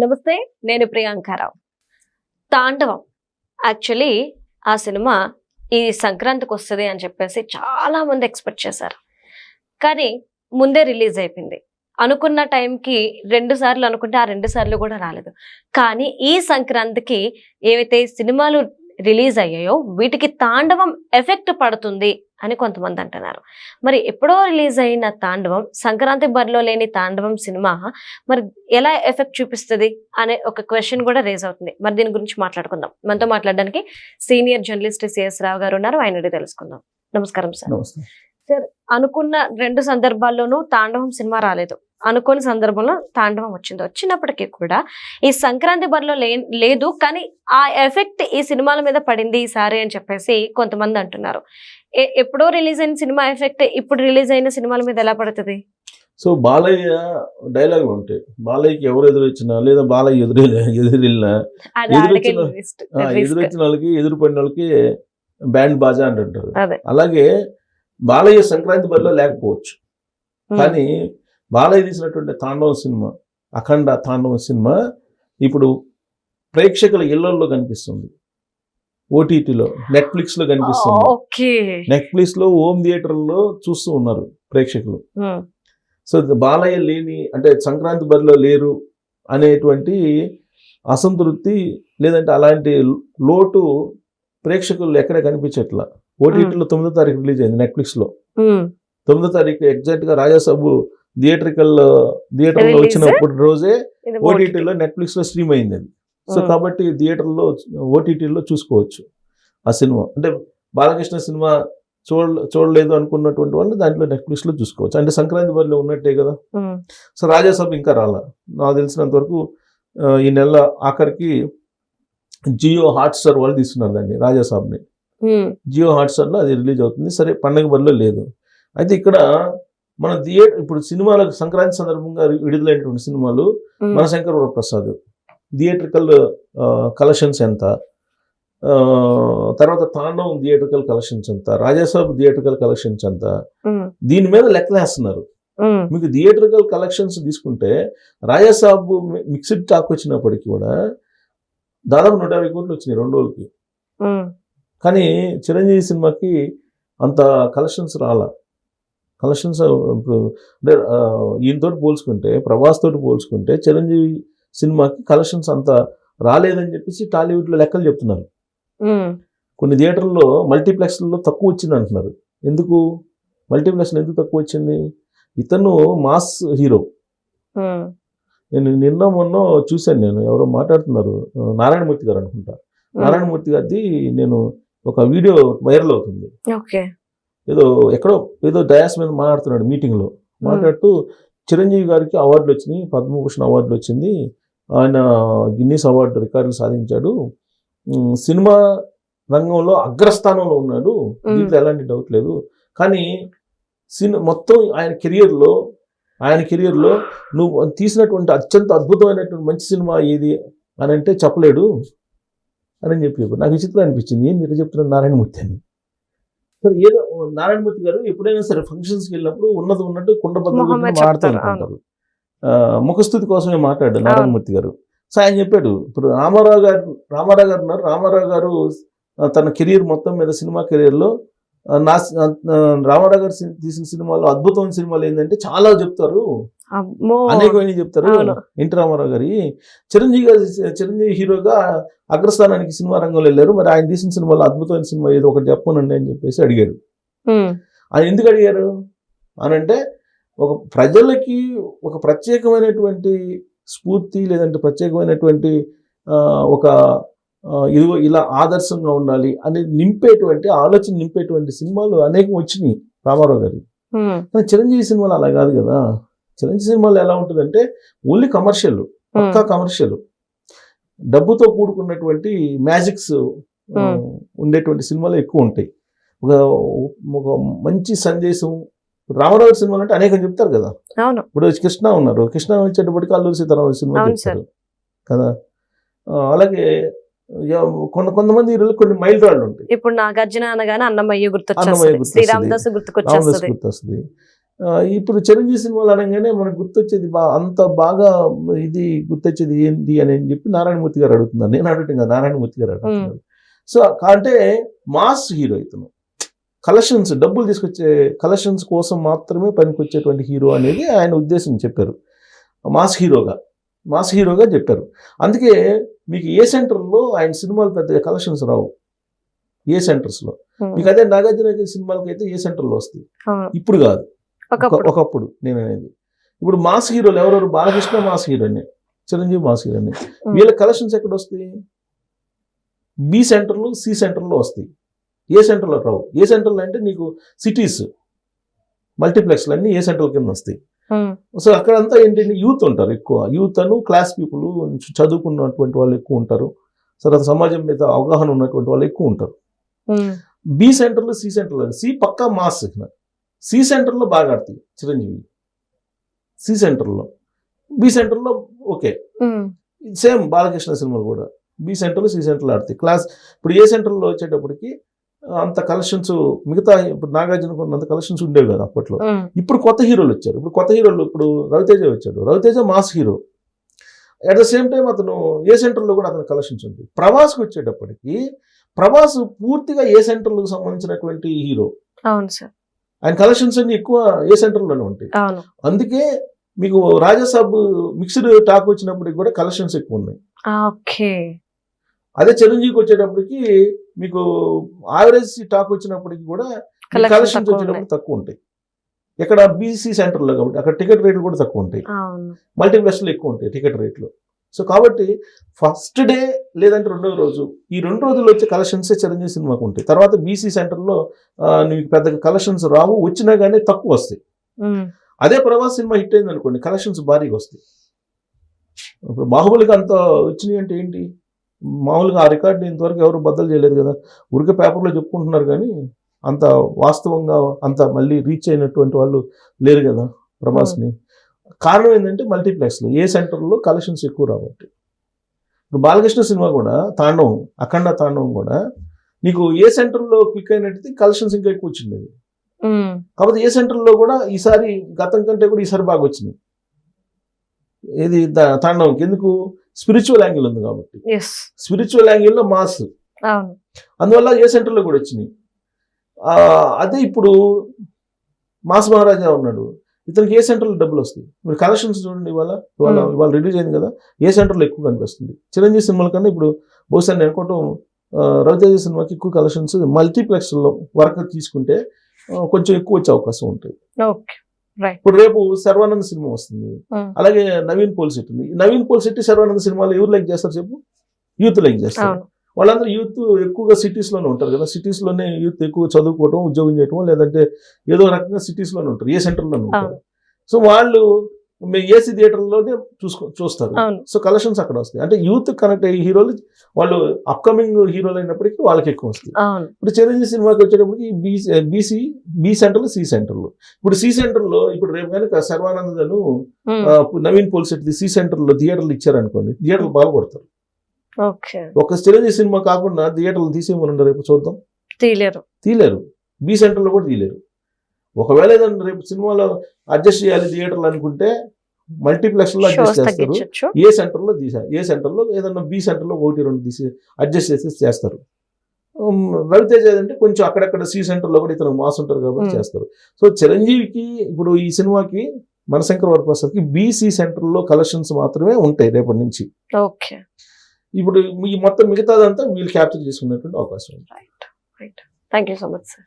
నమస్తే నేను ప్రియాంకారావు తాండవం. యాక్చువల్లీ ఆ సినిమా ఈ సంక్రాంతికి వస్తుంది అని చెప్పేసి చాలా మంది ఎక్స్పెక్ట్ చేశారు. కానీ ముందే రిలీజ్ అయిపోయింది. అనుకున్న టైంకి రెండు సార్లు అనుకుంటే ఆ రెండు సార్లు కూడా రాలేదు. కానీ ఈ సంక్రాంతికి ఏవైతే సినిమాలు రిలీజ్ అయ్యాయో వీటికి తాండవం ఎఫెక్ట్ పడుతుంది అని కొంతమంది అంటున్నారు. మరి ఎప్పుడో రిలీజ్ అయిన తాండవం సంక్రాంతి బరిలో లేని తాండవం సినిమా మరి ఎలా ఎఫెక్ట్ చూపిస్తుంది అనే ఒక క్వశ్చన్ కూడా రేజ్ అవుతుంది. మరి దీని గురించి మాట్లాడుకుందాం. మనతో మాట్లాడడానికి సీనియర్ జర్నలిస్ట్ సిఎస్ రావు గారు ఉన్నారు. ఆయన తెలుసుకుందాం. నమస్కారం సార్. నమస్తే. అనుకున్న రెండు సందర్భాల్లోనూ తాండవం సినిమా రాలేదు. అనుకోని సందర్భంలో తాండవం వచ్చింది వచ్చినప్పటికీ కూడా ఈ సంక్రాంతి బరిలో లేదు కానీ ఆ ఎఫెక్ట్ ఈ సినిమాల మీద పడింది ఈసారి అని చెప్పేసి కొంతమంది అంటున్నారు ఎప్పుడో రిలీజ్ అయిన సినిమా ఎఫెక్ట్ ఇప్పుడు రిలీజ్ అయిన సినిమాల మీద ఎలా పడుతుంది సో బాలయ్య డైలాగులు ఉంటాయి బాలయ్యకి ఎవరు ఎదురొచ్చినా లేదా బాలయ్య ఎదురు ఎదురెళ్ళినా అది ఎదురు ఆడకే వచ్చిన- risk. ఆ, risk. ఎదురొచ్చిన వాళ్ళకి ఎదురు పడిన వాళ్ళకి బ్యాండ్ బాజా అంటుంటారు. అలాగే బాలయ్య సంక్రాంతి బరిలో లేకపోవచ్చు. కానీ బాలయ్య తీసినటువంటి తాండవం సినిమా అఖండ తాండవం సినిమా ఇప్పుడు ప్రేక్షకుల ఇళ్ళలో కనిపిస్తుంది. ఓటీటీలో నెట్ఫ్లిక్స్లో కనిపిస్తుంది. నెట్ఫ్లిక్స్లో హోమ్ థియేటర్లో చూస్తూ ఉన్నారు ప్రేక్షకులు. సో బాలయ్య లేని అంటే సంక్రాంతి బరిలో లేరు అనేటువంటి అసంతృప్తి లేదంటే అలాంటి లోటు ప్రేక్షకులు ఎక్కడ కనిపించట్లా? ఓటీటీలో తొమ్మిదో తారీఖు రిలీజ్ అయింది నెట్ఫ్లిక్స్లో. ఉమ్. తొమ్మిదో తారీఖు ఎగ్జాక్ట్గా రాజాసాబు థియేట్రికల్ థియేటర్లో? వచ్చినప్పుడు రోజే ఓటీటీలో నెట్ఫ్లిక్స్లో స్ట్రీమ్ అయింది అది సో. కాబట్టి థియేటర్లో ఓటీటీలో చూసుకోవచ్చు ఆ సినిమా అంటే బాలకృష్ణ సినిమా చూడ చూడలేదు అనుకున్నటువంటి వాళ్ళు దాంట్లో నెట్ఫ్లిక్స్లో చూసుకోవచ్చు అంటే సంక్రాంతి బరిలో ఉన్నట్టే కదా. సో రాజాసాబ్ ఇంకా రాలా నాకు తెలిసినంత వరకు ఈ నెల ఆఖరికి జియో హాట్స్టార్ వాళ్ళు తీసుకున్నారు దాన్ని రాజాసాబ్ని. జియో హాట్స్టార్లో అది రిలీజ్ అవుతుంది సరే పండగ బరిలో లేదు అయితే ఇక్కడ మన థియేటర్ ఇప్పుడు సినిమాలకు సంక్రాంతి సందర్భంగా విడుదలైనటువంటి సినిమాలు ఉమ్. మనశంకర్ వరప్రసాద్ థియేట్రికల్ కలెక్షన్స్ ఎంత తర్వాత తాండవం థియేట్రికల్ కలెక్షన్స్ ఎంత రాజాసాబ్ థియేట్రికల్ కలెక్షన్స్ ఎంత. దీని మీద లెక్కలేస్తున్నారు. మీకు థియేట్రికల్ కలెక్షన్స్ తీసుకుంటే రాజాసాబ్ మిక్స్డ్ టాక్ వచ్చినప్పటికీ కూడా దాదాపు నూట యాభై కోట్లు వచ్చినాయి రెండు రోజులకి. కానీ చిరంజీవి సినిమాకి అంత కలెక్షన్స్ రాలా కలెక్షన్స్ ఇప్పుడు అంటే ఈయనతో పోల్చుకుంటే ప్రభాస్ తోటి పోల్చుకుంటే చిరంజీవి సినిమాకి కలెక్షన్స్ అంత రాలేదని చెప్పేసి టాలీవుడ్లో లెక్కలు చెప్తున్నారు. కొన్ని థియేటర్లో మల్టీప్లెక్స్లలో తక్కువ వచ్చింది అంటున్నారు. ఎందుకు? మల్టీప్లెక్స్లో ఎందుకు తక్కువ వచ్చింది? ఇతను మాస్ హీరో. నేను నిన్న మొన్న చూశాను నేను ఎవరో మాట్లాడుతున్నారు నారాయణమూర్తి గారు అనుకుంటా. నారాయణమూర్తి గారిది నేను ఒక వీడియో వైరల్ అవుతుంది. ఓకే. ఏదో ఎక్కడో ఏదో డయాస్ మీద మాట్లాడుతున్నాడు మీటింగ్లో. మాట్లాడుతూ చిరంజీవి గారికి అవార్డులు వచ్చినాయి. పద్మభూషణ్ అవార్డులు వచ్చింది. ఆయన గిన్నీస్ అవార్డు రికార్డులు సాధించాడు. సినిమా రంగంలో అగ్రస్థానంలో ఉన్నాడు. దీంట్లో ఎలాంటి డౌట్ లేదు. కానీ సినిమా మొత్తం ఆయన కెరియర్లో ఆయన కెరియర్లో నువ్వు తీసినటువంటి అత్యంత అద్భుతమైనటువంటి మంచి సినిమా ఏది అని అంటే చెప్పలేడు అని చెప్పి. నాకు విచిత్రం అనిపించింది. ఏం ఇట్లా చెప్తున్నాడు నారాయణమూర్తి అని. సరే ఏదో నారాయణమూర్తి గారు ఎప్పుడైనా సరే ఫంక్షన్స్కి వెళ్ళినప్పుడు ఉన్నది ఉన్నట్టు కుండ మాట్లాడుతూ ముఖస్థుతి కోసమే మాట్లాడాడు నారాయణమూర్తి గారు. సో ఆయన చెప్పాడు ఇప్పుడు రామారావు గారు రామారావు గారు ఉన్నారు. రామారావు గారు తన కెరీర్ మొత్తం మీద సినిమా కెరీర్లో నా రామారావు గారు తీసిన సినిమాలో అద్భుతమైన సినిమాలు ఏంటంటే చాలా చెప్తారు. అనేకమైన చెప్తారు. ఎన్టీ రామారావు గారి చిరంజీవి గారు చిరంజీవి హీరోగా అగ్రస్థానానికి సినిమా రంగంలో వెళ్ళారు. మరి ఆయన తీసిన సినిమాలో అద్భుతమైన సినిమా ఏదో ఒకటి చెప్పనండి అని చెప్పేసి అడిగాడు ఉమ్. ఆయన ఎందుకు అడిగారు? అని అంటే ఒక ప్రజలకి ఒక ప్రత్యేకమైనటువంటి స్ఫూర్తి లేదంటే ప్రత్యేకమైనటువంటి ఒక ఇదిగో ఇలా ఆదర్శంగా ఉండాలి అని నింపేటువంటి ఆలోచన నింపేటువంటి సినిమాలు అనేకం వచ్చినాయి రామారావు గారి. కానీ చిరంజీవి సినిమాలు అలా కాదు కదా. చిరంజీవి సినిమాలు ఎలా ఉంటుందంటే ఓన్లీ కమర్షియల్ పక్కా కమర్షియల్. డబ్బుతో కూడుకున్నటువంటి మ్యాజిక్స్ Hmm. ఉండేటువంటి సినిమాలు ఎక్కువ ఉంటాయి. ఒక ఒక మంచి సందేశం రామారావు సినిమాలు అంటే అనేకం చెప్తారు కదా. ఇప్పుడు కృష్ణ ఉన్నారు కృష్ణ వచ్చేటప్పటికి అల్లూరి సీతారామరాజు సినిమా చెప్తారు కదా. అలాగే కొంత కొంతమంది కొన్ని మైల్ రాళ్ళు ఉంటాయి. ఇప్పుడు నాగార్జున అనగానే అన్నమయ్య గుర్తొచ్చేస్తుంది. శ్రీరామదాస్ రామదాస్ గుర్తుకొచ్చేస్తుంది ఇప్పుడు చిరంజీవి సినిమాలు అనగానే మనకు గుర్తొచ్చేది బా అంత బాగా ఇది గుర్తొచ్చేది ఏంటి అని చెప్పి నారాయణమూర్తి గారు అడుగుతున్నారు. నేను అడగటం కదా నారాయణమూర్తి గారు అడుగుతున్నారు. సో అంటే మాస్ హీరో ఇతను. కలెక్షన్స్ డబ్బులు తీసుకొచ్చే కలెక్షన్స్ కోసం మాత్రమే పనికొచ్చేటువంటి హీరో అనేది ఆయన ఉద్దేశం చెప్పారు. మాస్ హీరోగా మాస్ హీరోగా చెప్పారు. అందుకే మీకు ఏ సెంటర్లో ఆయన సినిమాలు పెద్దగా కలెక్షన్స్ రావు. ఏ సెంటర్స్లో. మీకు అదే నాగార్జున గారి సినిమాలకి అయితే ఏ సెంటర్లో వస్తాయి. ఇప్పుడు కాదు. ఒకప్పుడు. నేను అనేది. ఇప్పుడు మాస్ హీరోలు ఎవరెవరు? బాలకృష్ణ మాస్ హీరోని చిరంజీవి మాస్ హీరోని. వీళ్ళ కలెక్షన్స్ ఎక్కడ వస్తాయి? బి సెంటర్లు సి సెంటర్లో వస్తాయి. ఏ సెంటర్లో రావు. ఏ సెంటర్లో అంటే నీకు సిటీస్ మల్టీప్లెక్స్లు అన్నీ ఏ సెంటర్ కింద వస్తాయి. సో అక్కడంతా ఏంటంటే యూత్ ఉంటారు ఎక్కువ. యూత్ అను క్లాస్ పీపుల్ చదువుకున్నటువంటి వాళ్ళు ఎక్కువ ఉంటారు. తర్వాత సమాజం మీద అవగాహన ఉన్నటువంటి వాళ్ళు ఎక్కువ ఉంటారు. బి సెంటర్లో సి సెంటర్లో సి పక్కా మాస్. సి సెంటర్లో బాగా ఆడుతుంది చిరంజీవి. సి సెంటర్లో. బి సెంటర్లో ఓకే. సేమ్ బాలకృష్ణ సినిమాలు కూడా. బి సెంటర్లో సి సెంటర్లో ఆడుతాయి. క్లాస్ ఇప్పుడు ఏ సెంటర్లో వచ్చేటప్పటికి అంత కలెక్షన్స్ మిగతా ఇప్పుడు నాగార్జునకు ఉన్నంత కలెక్షన్స్ ఉండేవి కదా అప్పట్లో. ఇప్పుడు కొత్త హీరోలు వచ్చారు. ఇప్పుడు కొత్త హీరోలు ఇప్పుడు రవితేజ వచ్చాడు. Raviteja mass hero. At the same time అతను ఏ సెంటర్లో కూడా అతని కలెక్షన్స్ ఉంది ప్రభాస్కి వచ్చేటప్పటికి ప్రభాస్ పూర్తిగా ఏ సెంటర్లకు సంబంధించినటువంటి హీరో? అవును సార్. ఆయన కలెక్షన్స్ అన్ని ఎక్కువ ఏ సెంటర్లోనే ఉంటాయి. అందుకే మీకు రాజాసాబ్ మిక్స్డ్ టాక్ వచ్చినప్పటికి కూడా కలెక్షన్స్ ఎక్కువ ఉన్నాయి. అదే చిరంజీవికి వచ్చేటప్పటికి మీకు యావరేజ్ టాక్ వచ్చినప్పటికి కూడా కలెక్షన్స్ వచ్చేటప్పుడు తక్కువ ఉంటాయి. ఇక్కడ బీసీ సెంటర్లో కాబట్టి అక్కడ టికెట్ రేట్లు కూడా తక్కువ ఉంటాయి. మల్టీప్లెక్స్లో ఎక్కువ ఉంటాయి టికెట్ రేట్లు. సో కాబట్టి ఫస్ట్ డే లేదంటే రెండో రోజు ఈ రెండు రోజులు వచ్చే కలెక్షన్సే చిరంజీవి సినిమాకు ఉంటాయి. తర్వాత బీసీ సెంటర్లో నీకు పెద్దగా కలెక్షన్స్ రావు వచ్చినా కానీ తక్కువ వస్తాయి. అదే ప్రభాస్ సినిమా హిట్ అయింది అనుకోండి కలెక్షన్స్ భారీగా వస్తాయి. ఇప్పుడు బాహుబలికి అంత వచ్చినాయి అంటే ఏంటి? మామూలుగా ఆ రికార్డు ఇంతవరకు ఎవరు బద్దలు చేయలేదు కదా. ఉరికే పేపర్లో చెప్పుకుంటున్నారు కానీ అంత వాస్తవంగా అంత మళ్ళీ రీచ్ అయినటువంటి వాళ్ళు లేరు కదా ప్రభాస్ని. కారణం ఏంటంటే మల్టీప్లెక్స్లో. ఏ సెంటర్లో కలెక్షన్స్ ఎక్కువ రాబట్టి ఇప్పుడు బాలకృష్ణ సినిమా కూడా తాండవం అఖండ తాండవం కూడా నీకు ఏ సెంటర్లో క్లిక్ అయినట్టు కలెక్షన్స్ ఇంకా ఎక్కువ వచ్చింది. కాకపోతే ఏ సెంటర్లో కూడా ఈసారి గతం కంటే కూడా ఈసారి బాగా వచ్చింది ఏది తాండవంకి. ఎందుకు? స్పిరిచువల్ యాంగిల్ ఉంది కాబట్టి. స్పిరిచువల్ యాంగిల్లో మాస్. అందువల్ల ఏ సెంటర్లో కూడా వచ్చినాయి. అదే ఇప్పుడు మాస్ మహారాజా ఉన్నాడు. ఇతనికి ఏ సెంటర్లో డబ్బులు వస్తాయి? మీరు కలెక్షన్స్ చూడండి ఇవాళ ఇవాళ. ఇవాళ రిలీజ్ అయింది కదా ఏ సెంటర్లో ఎక్కువ కనిపిస్తుంది? చిరంజీవి సినిమాల కన్నా ఇప్పుడు బహుశా నేను అనుకోవటం రవితేజ సినిమాకి ఎక్కువ కలెక్షన్స్ మల్టీప్లెక్స్లో వర్క్ తీసుకుంటే కొంచెం ఎక్కువ వచ్చే అవకాశం ఉంటుంది. ఇప్పుడు రేపు శర్వానంద్ సినిమా వస్తుంది. అలాగే నవీన్ పోల్ శెట్టి ఉంది నవీన్ పోల్ శెట్టి శర్వానంద్ సినిమాలు ఎవరు లైక్ చేస్తారు చెప్పు? యూత్ లైక్ చేస్తారు. వాళ్ళందరూ యూత్ ఎక్కువగా cities లోనే ఉంటారు కదా. Cities లోనే యూత్ ఎక్కువ చదువుకోవటం ఉద్యోగం చేయటం లేదంటే ఏదో రకంగా cities లోనే ఉంటారు. ఏ సెంటర్లోనే ఉంటారు. సో వాళ్ళు ఏసీ థియేటర్లోనే చూసుకో చూస్తారు. సో కలెక్షన్స్ అక్కడ వస్తాయి. అంటే యూత్ కనెక్ట్ అయ్యే హీరోలు వాళ్ళు అప్కమింగ్ హీరోలు అయినప్పటికీ వాళ్ళకి ఎక్కువ వస్తాయి. ఇప్పుడు చిరంజీవి సినిమాకి వచ్చేటప్పటికి బీ బీసీ బి సెంటర్లో సి సెంటర్లో ఇప్పుడు సి సెంటర్లో ఇప్పుడు రేపు కనుక సర్వానందను నవీన్ పోల్ శెట్టి సి సెంటర్లో థియేటర్లు ఇచ్చారనుకోండి థియేటర్లు బాగా కొడతారు. ఓకే ఒక చిరంజీవి సినిమా కాకుండా థియేటర్లు తీసేయమని రేపు చూద్దాం. తీయలేరు తీయలేరు బి సెంటర్లో కూడా తీయలేరు ఒకవేళ ఏదైనా రేపు సినిమాలో అడ్జస్ట్ చేయాలి థియేటర్లు అనుకుంటే మల్టీప్లెక్స్లో అడ్జస్ట్ చేస్తారు. ఏ సెంటర్లో తీసా ఏ సెంటర్లో ఏదన్నా బి సెంటర్లో ఒకటి రెండు తీసి అడ్జస్ట్ చేసి చేస్తారు. రవితేజ ఏదంటే కొంచెం అక్కడక్కడ సి సెంటర్లో కూడా ఇతను మాస్ ఉంటారు కాబట్టి. చేస్తారు. సో చిరంజీవికి ఇప్పుడు ఈ సినిమాకి మనశంకర్ వరప్రసాద్కి బీసీ సెంటర్లో కలెక్షన్స్ మాత్రమే ఉంటాయి రేపటి నుంచి. ఓకే. ఇప్పుడు ఈ మొత్తం మిగతాదంతా వీళ్ళు క్యాప్చర్ చేసుకునేటువంటి అవకాశం ఉంది. Right right thank you so much sir.